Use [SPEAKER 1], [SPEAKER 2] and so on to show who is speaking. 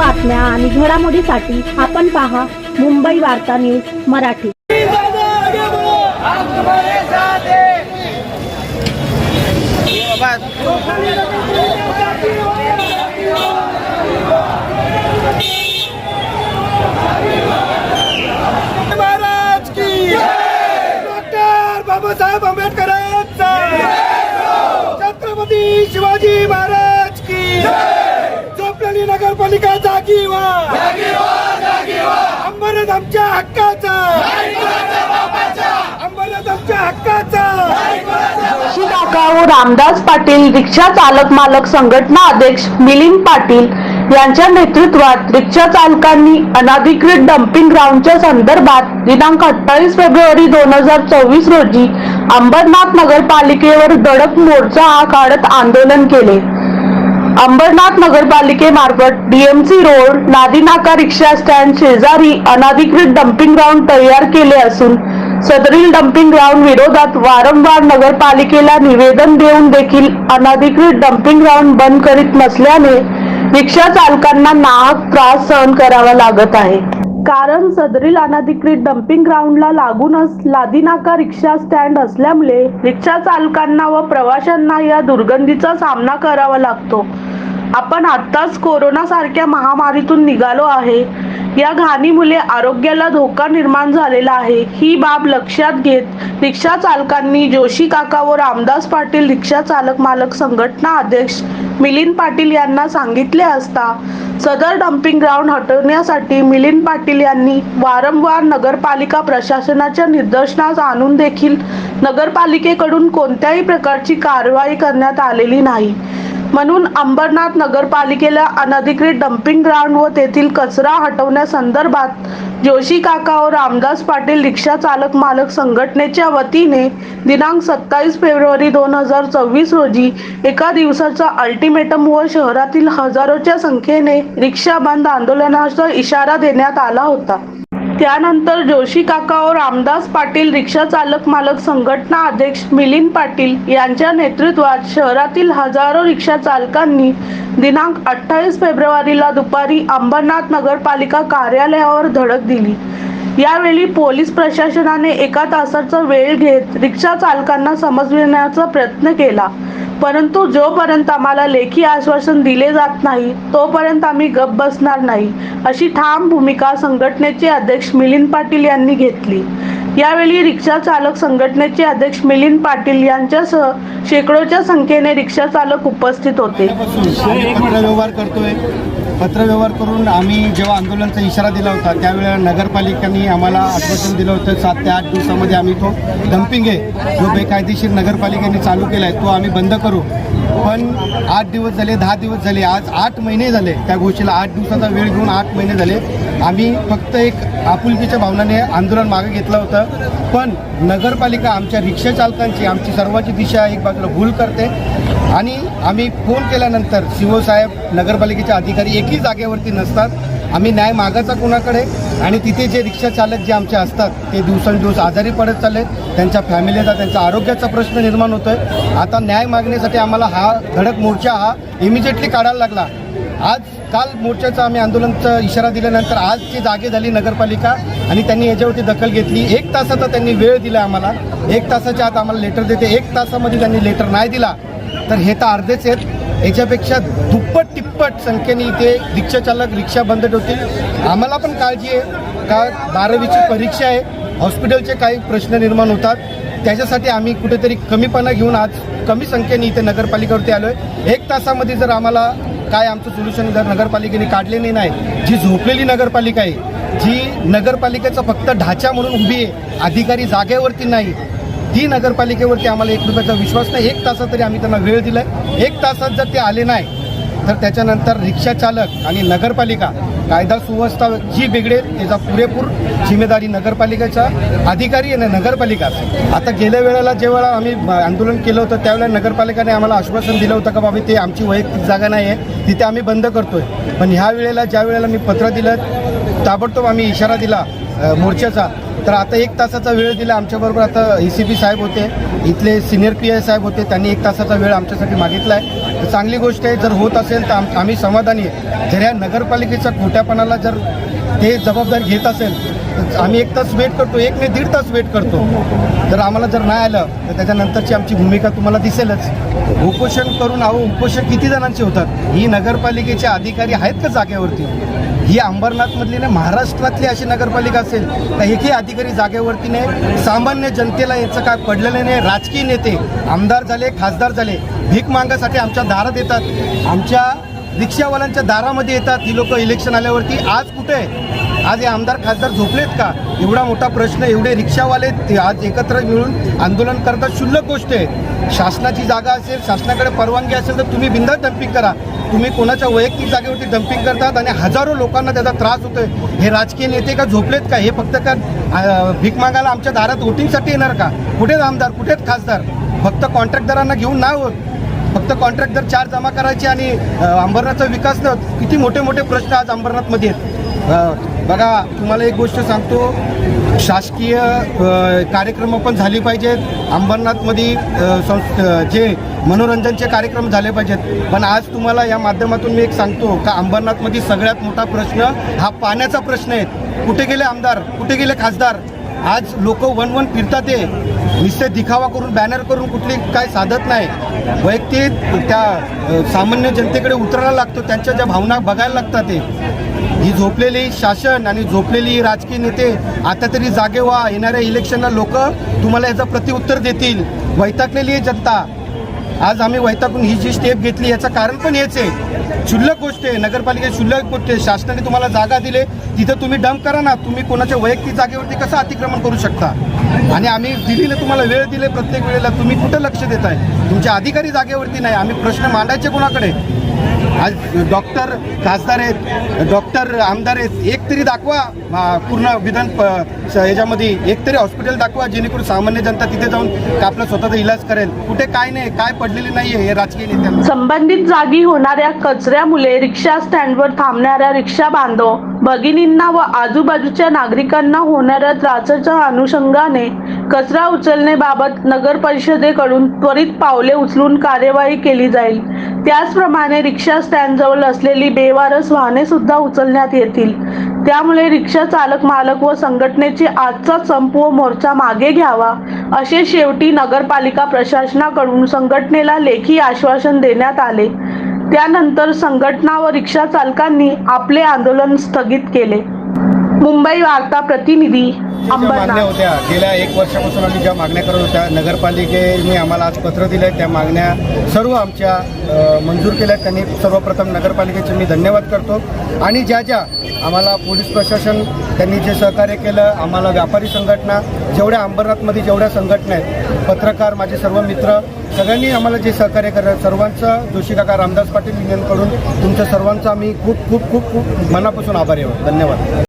[SPEAKER 1] बातम्या आणि घडामोडीसाठी आपण पहा मुंबई वार्ता न्यूज मराठी.
[SPEAKER 2] बाबासाहेब आंबेडकरांचा. छत्रपती शिवाजी महाराज. झोपलेली नगरपालिका जागी अंबरनाथ आमच्या हक्काचा. अंबरनाथ आमच्या हक्काचा.
[SPEAKER 3] काका व रामदास पाटील रिक्षा चालक मालक संघटना अध्यक्ष मिलिंद पाटील यांच्या नेतृत्वात रिक्षा चालकांनी अनाधिकृत डम्पिंग ग्राउंडच्या संदर्भात दिनांक अठ्ठावीस फेब्रुवारी दोन हजार चोवीस रोजी अंबरनाथ नगरपालिकेवर धडक मोर्चा हा काढत आंदोलन केले. अंबरनाथ नगरपालिकेमार्फत डीएमसी रोड नादीनाका रिक्षा स्टँड शेजारी अनाधिकृत डम्पिंग ग्राउंड तयार केले असून सदरील डम्पिंग ग्राउंड विरोधात वारंवार नगरपालिकेला निवेदन देऊन देखील अनाधिकृत डम्पिंग ग्राउंड बंद करीत नसल्याने रिक्षा चालकांना नाहक त्रास सहन करावा लागत आहे. कारण सदरील अनधिकृत डम्पिंग ग्राउंडला लागूनच लादीनाका रिक्षा स्टँड असल्यामुळे रिक्षा चालकांना व प्रवाशांना या दुर्गंधीचा सामना करावा लागतो. आपण आत्ताच कोरोना सारख्या महामारीतून निघालो आहे. या घाणीमुळे आरोग्याला धोका निर्माण झालेला आहे. ही बाब लक्षात घेत रिक्षा चालकांनी जोशी काका व रामदास पाटील रिक्षा चालक मालक संघटना अध्यक्ष मिलिंद पाटील यांना सांगितले असता सदर डम्पिंग ग्राउंड हटवण्यासाठी मिलिंद पाटील यांनी वारंवार नगरपालिका प्रशासनाच्या निदर्शनास आणून देखील नगरपालिकेकडून कोणत्याही प्रकारची कारवाई करण्यात आलेली नाही. म्हणून अंबरनाथ नगरपालिकेला अनधिकृत डम्पिंग ग्राउंड व तेथील कचरा हटवण्यासंदर्भात जोशी काका व रामदास पाटील रिक्षा चालक मालक संघटनेच्या वतीने दिनांक सत्तावीस फेब्रुवारी दोन हजार चोवीस रोजी एका दिवसाचा अल्टिमेटम व शहरातील हजारोच्या संख्येने रिक्षा बंद आंदोलनाचा इशारा देण्यात आला होता. त्यानंतर जोशी काका व रामदास पाटील रिक्षा चालक मालक संघटना अध्यक्ष मिलिंद पाटील यांच्या नेतृत्वात शहरातील हजारो रिक्षा चालकांनी दिनांक अठ्ठावीस फेब्रुवारीला दुपारी अंबरनाथ नगरपालिका कार्यालयावर धडक दिली. यावेळी पोलीस प्रशासनाने एका तासाचा वेळ घेत रिक्षा चालकांना समजविण्याचा प्रयत्न केला. परंतु जोपर्यंत आम्हाला लेखी आश्वासन दिले जात नाही तोपर्यंत आम्ही गप बसणार नाही अशी ठाम भूमिका संघटनेचे अध्यक्ष मिलिंद पाटील यांनी घेतली. यावेळी रिक्षा चालक संघटनेचे अध्यक्ष मिलिंद पाटील यांच्यासह शेकडोच्या संख्येने रिक्षा चालक उपस्थित होते.
[SPEAKER 2] करतोय. पत्रव्यवहार करून आम्ही जेव्हा आंदोलनाचा इशारा दिला होता त्यावेळेला नगरपालिकांनी आम्हाला आश्वासन दिलं होतं सात ते आठ दिवसामध्ये आम्ही तो डम्पिंग आहे जो बेकायदेशीर नगरपालिकेने चालू केला आहे तो आम्ही बंद करू. पण आठ दिवस झाले दहा दिवस झाले आज आठ महिने झाले त्या गोष्टीला आठ दिवसाचा वेळ घेऊन आठ महिने झाले. आम्ही फक्त एक आपुलकीच्या भावनाने आंदोलन मागे घेतलं होतं. पण नगरपालिका आमच्या रिक्षा चालकांची आमची सर्वांची दिशा एक बाजूला भूल करते. आणि आम्ही फोन केल्यानंतर शिवसाहेब नगरपालिकेचे अधिकारी एकही जागेवरती नसतात. आम्ही न्याय मागायचा कोणाकडे? आणि तिथे जे रिक्षा चालक जे आमचे असतात ते दिवसेंदिवस आजारी पडत चालले त्यांच्या फॅमिलीचा त्यांचा आरोग्याचा प्रश्न निर्माण होतोय. आता न्याय मागण्यासाठी आम्हाला हा धडक मोर्चा हा इमिजिएटली काढायला लागला. आज काल मोर्चाचा आम्ही आंदोलनचा इशारा दिल्यानंतर आजची जागे झाली नगरपालिका आणि त्यांनी याच्यावरती दखल घेतली. एक तासाचा त्यांनी वेळ दिला आम्हाला. एक तासाच्या आत आम्हाला लेटर देते. एक तासामध्ये त्यांनी लेटर नाही दिला. तर हे तर अर्धेच आहेत. याच्यापेक्षा दुप्पट तिप्पट संख्येने इथे रिक्षाचालक रिक्षा बंद ठेवतील. आम्हाला पण काळजी आहे. का बारावीची परीक्षा आहे. हॉस्पिटलचे काही प्रश्न निर्माण होतात. त्याच्यासाठी आम्ही कुठेतरी कमीपणा घेऊन आज कमी संख्येने इथे नगरपालिकेवरती आलो आहे एक तासामध्ये जर आम्हाला काय आमचं सोल्युशन जर नगरपालिकेने काढले नाही जी झोपलेली नगरपालिका आहे जी नगरपालिकेचा फक्त ढाचा म्हणून उभी आहे अधिकारी जागेवरती नाही ती नगरपालिकेवरती आम्हाला एक रुपयाचा विश्वास नाही. एक तासात तरी आम्ही त्यांना वेळ दिलाय. एक तासात जर ते आले नाही तर त्याच्यानंतर रिक्षा चालक आणि नगरपालिका कायदा सुव्यवस्था जी बिघडेल त्याचा पुरेपूर जिम्मेदारी नगरपालिकेचा अधिकारी आणि नगरपालिका. आता गेल्या वेळेला जेव्हा आम्ही आंदोलन केलं होतं त्यावेळेला नगरपालिकाने आम्हाला आश्वासन दिलं होतं का बाबा ते आमची वैयक्तिक जागा नाही आहे तिथे आम्ही बंद करतोय. पण ह्या वेळेला ज्या वेळेला मी पत्र दिलं ताबडतोब आम्ही इशारा दिला मोर्चाचा तर आता एक तासाचा वेळ दिला आमच्याबरोबर. आता ए सी पी साहेब होते इथले सिनियर पी आय साहेब होते त्यांनी एक तासाचा वेळ आमच्यासाठी मागितला आहे तर चांगली गोष्ट आहे जर होत असेल तर आम आम्ही समाधानी आहे. जर या नगरपालिकेच्या खोट्यापणाला जर ते जबाबदारी घेत असेल तर आम्ही एक तास वेट करतो एक ने दीड तास वेट करतो. जर आम्हाला जर नाही आलं तर त्याच्यानंतरची आमची भूमिका तुम्हाला दिसेलच. उपोषण करून अहो उपोषण किती जणांचे होतात? ही नगरपालिकेचे अधिकारी आहेत का जागेवरती? ही अंबरनाथमधली नाही महाराष्ट्रातली अशी नगरपालिका असेल तर एकही अधिकारी जागेवरती नाही. सामान्य जनतेला याचं काय पडलेलं नाही. राजकीय नेते आमदार झाले खासदार झाले भीक मागासाठी आमच्या दारात येतात. आमच्या रिक्षावाल्यांच्या दारामध्ये येतात. ही लोक इलेक्शन आल्यावरती. आज कुठे? आहे? आज हे आमदार खासदार झोपलेत का? एवढा मोठा प्रश्न एवढे रिक्षावाले ते आज एकत्र मिळून आंदोलन करतात. क्षुल्लक गोष्ट आहे. शासनाची जागा असेल शासनाकडे परवानगी असेल तर तुम्ही बिंदा डम्पिंग करा. तुम्ही कोणाच्या वैयक्तिक जागेवरती डम्पिंग करतात आणि हजारो लोकांना त्याचा त्रास होतोय? हे राजकीय नेते का झोपलेत का? हे फक्त का भीक मागायला आमच्या दारात वोटिंगसाठी येणार का? कुठेच आमदार? कुठेच खासदार? फक्त कॉन्ट्रॅक्टदारांना घेऊन नाही होत. फक्त कॉन्ट्रॅक्टर चार जमा करायचे आणि अंबरनाथचा विकास न किती मोठे मोठे प्रश्न आज अंबरनाथमध्ये आहेत. बघा तुम्हाला एक गोष्ट सांगतो. शासकीय कार्यक्रम पण झाली पाहिजेत. अंबरनाथमध्ये संस् जे मनोरंजनचे कार्यक्रम झाले पाहिजेत. पण आज तुम्हाला या माध्यमातून मी एक सांगतो का अंबरनाथमध्ये सगळ्यात मोठा प्रश्न हा पाण्याचा प्रश्न आहे. कुठे गेले आमदार? कुठे गेले खासदार? आज लोक वन वन फिरतात ते नुसते दिखावा करून बॅनर करून कुठली काय साधत नाही. वैयक्तिक त्या सामान्य जनतेकडे उतरायला लागतो. त्यांच्या ज्या भावना बघायला लागतात ते ही झोपलेली शासन आणि झोपलेली राजकीय नेते आता तरी जागे व्हा येणाऱ्या इलेक्शनला लोक तुम्हाला याचं प्रतिउत्तर देतील. वैतागलेली आहे जनता. आज आम्ही वैतागून ही जी स्टेप घेतली याचं कारण पण हेच आहे. क्षुल्लक गोष्ट आहे नगरपालिकेत क्षुल्लक गोष्ट आहे. शासनाने तुम्हाला जागा दिले तिथं तुम्ही डंप करा ना. तुम्ही कोणाच्या वैयक्तिक जागेवरती कसं अतिक्रमण करू शकता? आणि आम्ही दिलेलं तुम्हाला वेळ दिले प्रत्येक वेळेला. तुम्ही कुठं लक्ष देताय? तुमचे अधिकारी जागेवरती नाही. आम्ही प्रश्न मांडायचे कोणाकडे? आज डॉक्टर खासदार आहेत डॉक्टर आमदार आहेत एक तरी दाखवा पूर्ण विधान याच्यामध्ये एक तरी हॉस्पिटल दाखवा जेणेकरून सामान्य जनता तिथे जाऊन का आपला स्वतःचा इलाज करेल. कुठे काय नाही काय पडलेली नाही आहे हे राजकीय नेत्यांना.
[SPEAKER 3] संबंधित जागी होणाऱ्या कचऱ्यामुळे रिक्षा स्टँडवर थांबणाऱ्या रिक्षा बांधव भगिनींना व आजूबाजूच्या नागरिकांना होणाऱ्या त्रासाच्या अनुषंगाने कचरा उचलण्याबाबत नगर परिषदेकडून त्वरित पावले उचलून कार्यवाही केली जाईल. त्याचप्रमाणे रिक्षा स्टँडजवळ असलेली बेवारस वाहने सुद्धा उचलण्यात येतील. त्यामुळे रिक्षा चालक मालक व संघटनेची आजचा संप व मोर्चा मागे घ्यावा असे शेवटी नगरपालिका प्रशासनाकडून संघटनेला लेखी आश्वासन देण्यात आले. त्यानंतर संघटना व रिक्षा चालकांनी आपले आंदोलन स्थगित केले. मुंबई वार्ता प्रतिनिधी
[SPEAKER 2] मागण्या होत्या गेल्या एक वर्षापासून आम्ही ज्या मागण्या करत होत्या नगरपालिकेने आम्हाला आज पत्र दिलं आहे त्या मागण्या सर्व आमच्या मंजूर केल्या. त्यांनी सर्वप्रथम नगरपालिकेचे मी धन्यवाद करतो. आणि ज्या ज्या आम्हाला पोलीस प्रशासन त्यांनी जे सहकार्य केलं आम्हाला व्यापारी संघटना जेवढ्या अंबरनाथमध्ये जेवढ्या संघटना आहेत पत्रकार माझे सर्व मित्र सगळ्यांनी आम्हाला जे सहकार्य करत सर्वांचं जोशी काका रामदास पाटील युनियनकडून तुमच्या सर्वांचं आम्ही खूप खूप खूप खूप मनापासून आभारी आहोत. धन्यवाद.